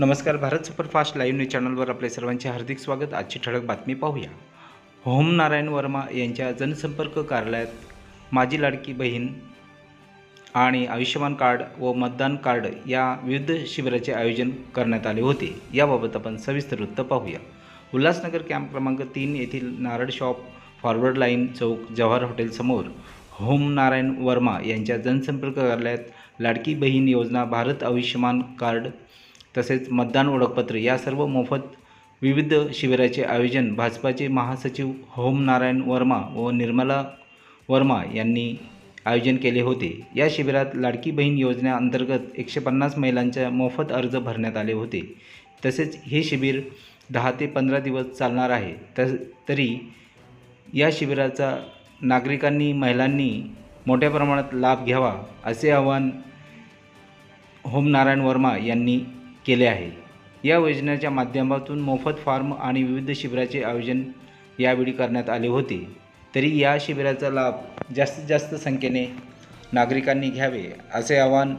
नमस्कार Bharat superfast live news चॅनलवर आपले सर्वांचे हार्दिक स्वागत. आजची ठळक बातमी पाहूया. होम नारायण वर्मा यांच्या जनसंपर्क कार्यालयात माझी लाडकी बहीण आणि आयुष्यमान कार्ड व मतदान कार्ड या विविध शिबिराचे आयोजन करण्यात आले होते. याबाबत आपण सविस्तर वृत्त पाहूया. उल्हासनगर कॅम्प क्रमांक तीन येथील नारळ शॉप फॉरवर्ड लाईन चौक जवाहर हॉटेलसमोर होम नारायण वर्मा यांच्या जनसंपर्क कार्यालयात लाडकी बहीण योजना भारत आयुष्यमान कार्ड तसेच मतदान ओळखपत्र या सर्व मोफत विविध शिबिराचे आयोजन भाजपाचे महासचिव होम नारायण वर्मा व निर्मला वर्मा यांनी आयोजन केले होते. या शिबिरात लाडकी बहीण योजनेअंतर्गत एकशे पन्नास महिलांच्या मोफत अर्ज भरण्यात आले होते. तसेच हे शिबिर दहा ते पंधरा दिवस चालणार आहे. तस तरी या शिबिराचा नागरिकांनी महिलांनी मोठ्या प्रमाणात लाभ घ्यावा असे आवाहन होम नारायण वर्मा यांनी केले आहे. या योजनेच्या माध्यमातून मोफत फार्म आणि विविध शिबिराचे आयोजन यावेळी करण्यात आले होते. तरी या शिबिराचा लाभ जास्तीत जास्त संख्येने नागरिकांनी घ्यावे असे आवाहन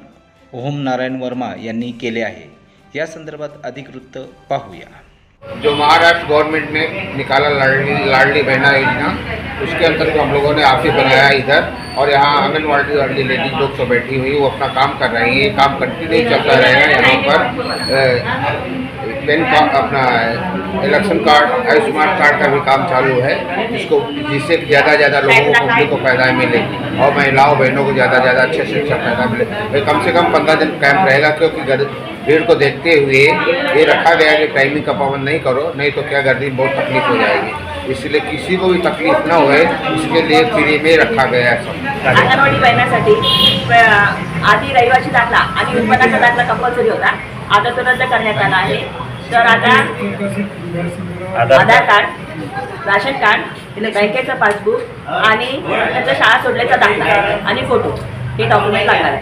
ओम नारायण वर्मा यांनी केले आहे. या संदर्भात अधिक वृत्त पाहूया. जो महाराष्ट्र गवर्नमेंट ने निकाला लाडली लाडली बहना योजना उसके अंतर्गत हम लोगों ने ऑफ़िस बनाया इधर, और यहाँ आंगनवाड़ी वाली लेडीज़ लोग सब बैठी हुई, वो अपना काम कर रही है काम कंटिन्यू चलता रहेगा यहाँ पर। पेन का, अपना इलेक्शन कार्ड आयुष्मान कार्ड का भी काम चालू है, जिसको, जिससे ज़्यादा ज़्यादा लोगों को पब्लिक को फ़ायदा मिले, और महिलाओं, बहनों को ज़्यादा ज़्यादा अच्छे से अच्छा फ़ायदा मिले। कम से कम पंद्रह दिन कैंप रहेगा, क्योंकि भीड़ को देखते हुए ये रखा गया कि टाइमिंग का पाबंद नहीं करो नहीं तो क्या गर्दी बहुत तकलीफ हो जाएगी। इसलिए किसी को भी तकलीफ ना होए इसके लिए फ्री में रखा गया है सब। अंगणवाडी बहिणासाठी आधी रहिवासी दाखला आणि उत्पन्नाचा दाखला कंपल्सरी होता. आता तो रद्द करण्यात आला आहे. तर आता आधार कार्ड राशन कार्ड बँकेचं पासबुक आणि त्याचा शाळा सोडल्याचा दाखला आणि फोटो हे डॉक्युमेंट लागणार आहे.